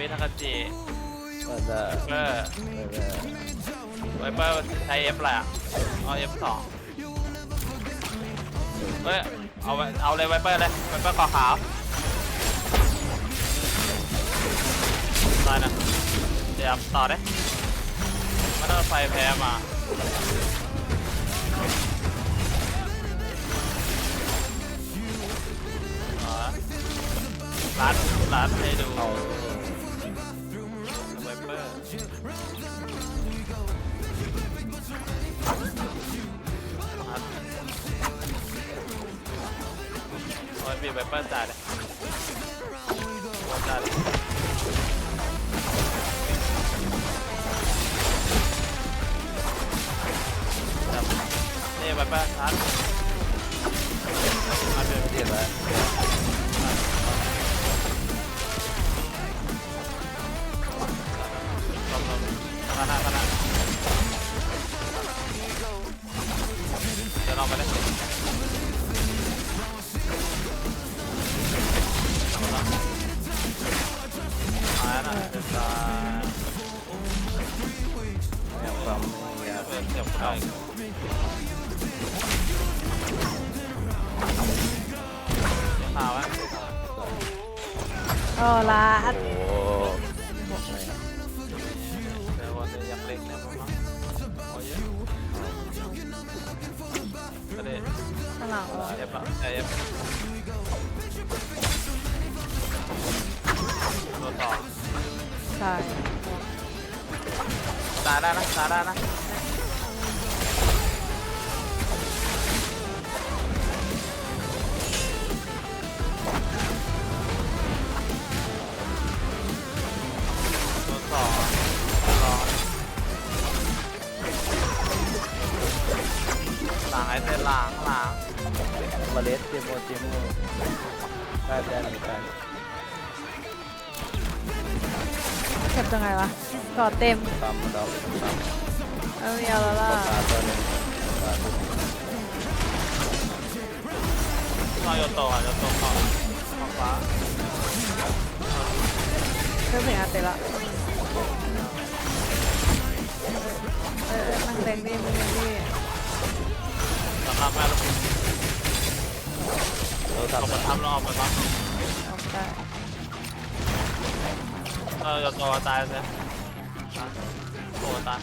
วิทากาจิก็จะเปอร์เออไวเปอร์ใช้เอฟแหละเอาเอฟสองเฮ้ยเอาไว้เอาเลยไวเปอร์เลยไวเปอร์กอขาวตายนะเดี๋ยวต่อได้มันเอาไฟแพ้มาอ๋อร้านร้านให้ดู ไวเปอร์จ่ายเลยจ่ายเลยจับนี่ไวเปอร์ชาร์จมาเดินเรียบร้อย เปล่าวะโอ้ลาดโอ้โหบอกเลยครับเดี๋ยววันนี้ยังเล็กนะพ่อมั้งโอ้ยก็ได้ข้างหลังเหรอเอฟละเอฟตัวต่อใช่ตาได้นะตาได้นะ หลังหลังมาเลสเจมโมเจมโมได้ได้เหมือนกันเก็บยังไงวะก่อเต็มปั๊มาดอกปั๊มเอาเมียแล้วล่ะตาตัวหนึงตาตัวหนึ่งนอยโยโตะอะโยโตะขอบขอบฟ้าเพิ่มถึงอาเตะละเออเออมันเล็งดิมันเล็งดิ สำหรับแม่ลูกโทรศัพเอาท์มาทำแล้วเอาไปมั้งเอาได้เออโยโตะตายเลยโอ้ตาย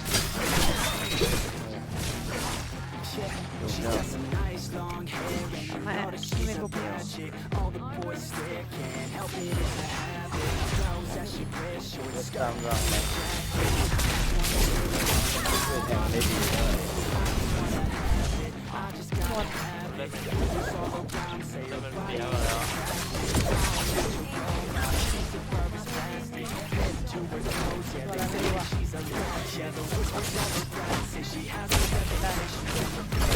ดูเนอะไม่ไม่กูเพียวตามรังเลยช่วยแทงได้ดีเลย หมดเล่นเล่นเป็นเปียกแล้วตัวอะไรไม่รู้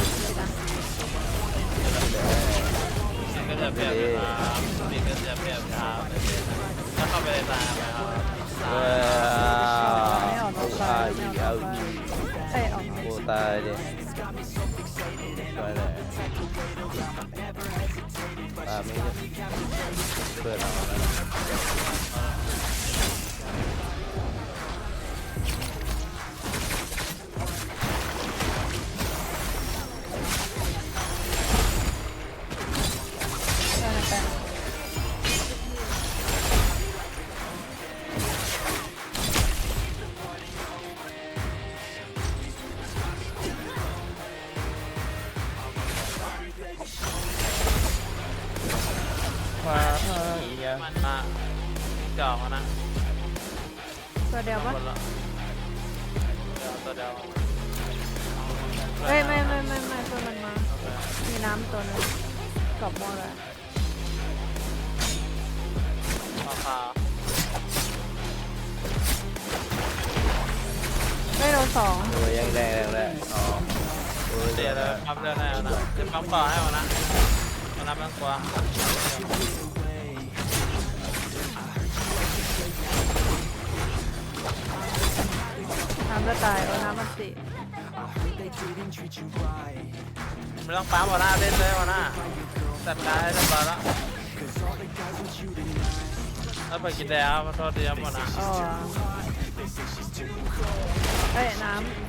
อะสิ่งก็จะเปรียบครับสิ่งก็จะเปรียบครับถ้าเข้าไปในตาไหมครับว้าวโอ้อาอีเอาอีเอ้ยออกโอ้ตายดิไปเลย ตาไม่ได้เปิด อีกอะมันมาจอกมานะตัวเดียวปะคนละเดี๋ยวตัวเดียวเฮ้ยไม่ไม่ไม่ไม่ตัวมันมามีน้ำตัวนึงกรอบหม้อเลยราคาไม่โดนสองโอ้ยยังแดงแดงแดงอ๋อโอ้ยเดี๋เดี๋ยยววเลยนะปั๊มเดินให้เอานะจะปั๊มต่อให้เอานะเอาน้ำมันกว่า น้ำจะตายเออน้ำมันติไม่ต้องปั๊มเอาหน้าเล่นเลยเอาหน้าจัดการให้เรียบร้อยแล้วแล้วไปกินแล้วมาโทษทีครับหมดนะอ๋อเอ้ยน้ำน้ำ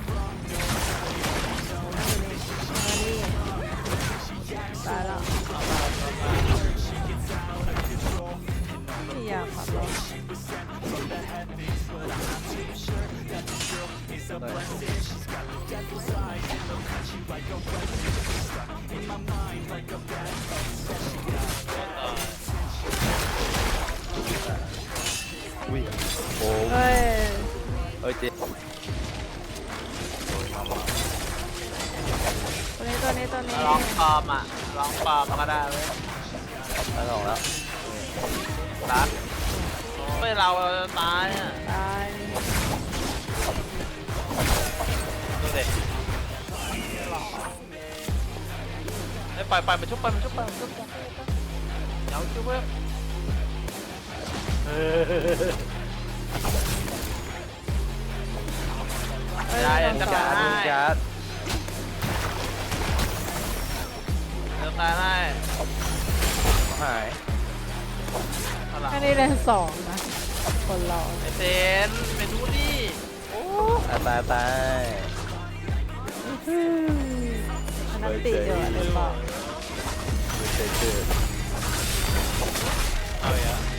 อุ้ยโอ้เฮ้ยเอ้ยเจ๊โอ้ยมามาตัวนี้ตัวนี้ตัวนี้ลองปลอมอะลองปลอมก็ได้เว้ยแล้วออกแล้วรัดไม่เราจะตายอะ ตา ยดูเด็ไอ้ปล่อยปล่อยมันชุบปล่อยมันชุบปล่อยมันชุบปล่อยเดี๋ยวชุบเว้ยอย่าอย่าจะจาตายดจาดจะตายได้หายอาล่ะแค่นี้เลนสองนะ คนเราไอเซนไปดูดิโอ้ตายตาย อันนั้นตีเดียวอะเลนบอกเจอเจอเอาอีกแล้ว